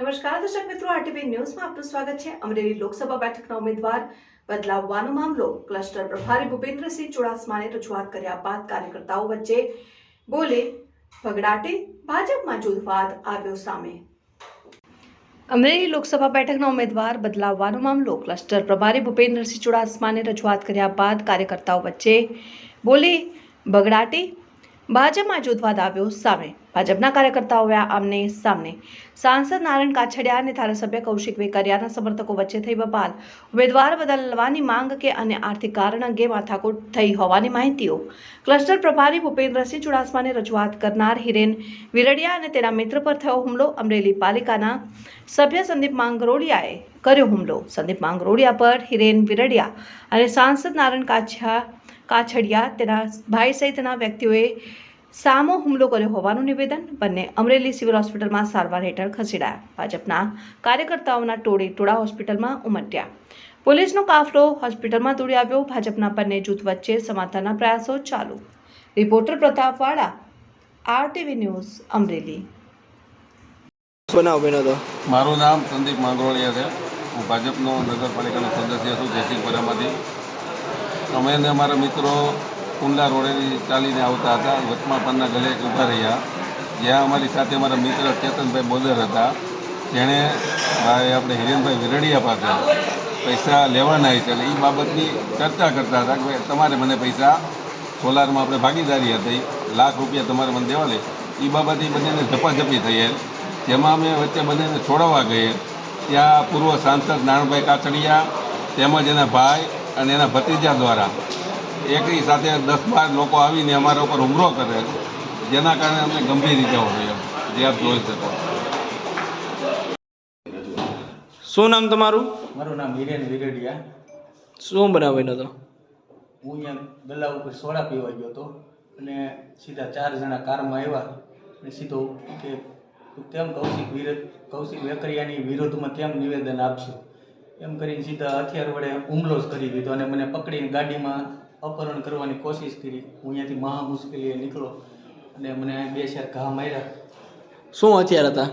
નમસ્કાર, દર્શક મિત્રો, આરટીવી ન્યૂઝમાં આપનું સ્વાગત છે. અમરેલી લોકસભા બેઠકના ઉમેદવાર બદલાવવાનો મામલો, ક્લસ્ટર પ્રભારી ભૂપેન્દ્રસિંહ ચુડાસમાને રજૂઆત કર્યા બાદ કાર્યકર્તાઓ વચ્ચે બોલે, ભગડાટે ભાજપમાં જુદવાદ આવ્યો સામે. અમરેલી લોકસભા બેઠકના ઉમેદવાર બદલાવવાનો મામલો, ક્લસ્ટર પ્રભારી ભૂપેન્દ્રસિંહ ચુડાસમાને રજૂઆત કર્યા બાદ કાર્યકર્તાઓ વચ્ચે બોલે, ભગડાટે ભાજપમાં જૂથવાદ આવ્યો સામે. ભાજપના કાર્યકર્તાઓએ આમને સામને. સાંસદ નારાયણ કાછડિયા અને ધારાસભ્ય કૌશિક વેકરિયાના સમર્થકો વચ્ચે થઈ બબાલ. ઉમેદવાર બદલવાની માંગ કે અન્ય આર્થિક કારણ અંગે માથાકૂટ થઈ હોવાની માહિતીઓ. ક્લસ્ટર પ્રભારી ભૂપેન્દ્રસિંહ ચુડાસમાને રજૂઆત કરનાર હિરેન વિરડિયા અને તેના મિત્ર પર થયો હુમલો. અમરેલી પાલિકાના સભ્ય સંદીપ માંગરોળિયાએ કર્યો હુમલો. સંદીપ માંગરોળિયા પર હિરેન વિરડિયા અને સાંસદ નારાયણ કાછા કાછડિયા તેના ભાઈ સહિતના વ્યક્તિઓએ સામો હુમલો કર્યો હોવાનું નિવેદન બંને અમરેલી સિવિલ હોસ્પિટલમાં સારવાર હેઠળ ખસેડાયા. ભાજપના કાર્યકર્તાઓના ટોળે ટોળા હોસ્પિટલમાં ઉમટ્યા. પોલીસનો કાફલો હોસ્પિટલમાં દોડી આવ્યો. ભાજપના બંને જૂથ વચ્ચે સમાધાનના પ્રયાસો ચાલુ. રિપોર્ટર પ્રતાપવાળા આરટીવી ન્યૂઝ અમરેલી. મારું નામ સંદીપ માંગરોળિયા છે. હું ભાજપનો નગરપાલિકાનો સદસ્ય છું જયસિંહપુરામાંથી અમે અને અમારા મિત્રો કુંડલા રોડેથી ચાલીને આવતા હતા વચમાં પરના ગલે ઊભા રહ્યા. જ્યાં અમારી સાથે અમારા મિત્ર ચેતનભાઈ બોદર હતા. જેણે ભાઈ આપણે હિરેનભાઈ વિરડિયા પાસે પૈસા લેવાના છે એટલે એ બાબતની ચર્ચા કરતા હતા કે ભાઈ તમારે મને પૈસા સોલારમાં આપણે ભાગીદારી હતી, લાખ રૂપિયા તમારે મને દેવા લે એ બાબતે બંનેને ઝપાઝપી થઈ જેમાં અમે વચ્ચે બંનેને છોડાવવા ગઈએ ત્યાં પૂર્વ સાંસદ નારણભાઈ કાછડિયા તેમજ એના ભાઈ અને એના ભત્રીજા દ્વારા એકની સાથે દસ બાર લોકો આવીને અમારા ઉપર હુમલો કરે જેના કારણે અમને ગંભીર ઇજાઓ થઈ એમ. જે આપ જોઈ શકો. શું નામ તમારું? મારું નામ હિરેન વિરડિયા શું બનાવીને હતો હું અહીંયા ગલ્લા ઉપર સોડા પીવા ગયો હતો. અને સીધા ચાર જણા કારમાં આવ્યા. અને સીધો કે તેમ કેમ કૌશિક વિરોધ કૌશિક વેકરિયાની વિરોધમાં કેમ નિવેદન આપશો. એમ કરીને સીધા હથિયાર વડે હુમલો જ કરી દીધો અને મને પકડીને ગાડીમાં અપહરણ કરવાની કોશિશ કરી. હું અહીંયાથી મહા મુશ્કેલીએ નીકળો અને મને બે ચાર ઘા માર્યા. શું હથિયાર હતા?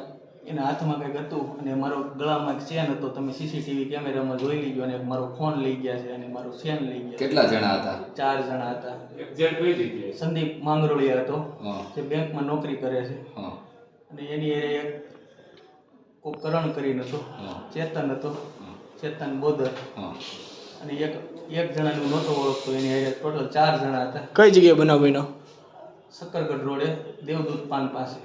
એના હાથમાં કંઈક હતું અને મારો ગળામાં એક ચેન હતો. તમે સીસીટીવી કેમેરામાં જોઈ લીધો અને મારો ફોન લઈ ગયા છે અને મારો ચેન લઈ ગયા કેટલા જણા હતા? ચાર જણા હતા. સંદીપ માંગરોળિયા હતો. જે બેંકમાં નોકરી કરે છે. અને એની એ એક કોક કરણ કરીને હતો. ચેતન હતો. ચેતન બોદર. હા. અને એક એક જણાનું નહોતો ઓળખતો એની હારે ટોટલ ચાર જણા હતા. કઈ જગ્યાએ બનાવ બન્યો? સક્કરગઢ રોડે દેવદૂત પાન પાસે.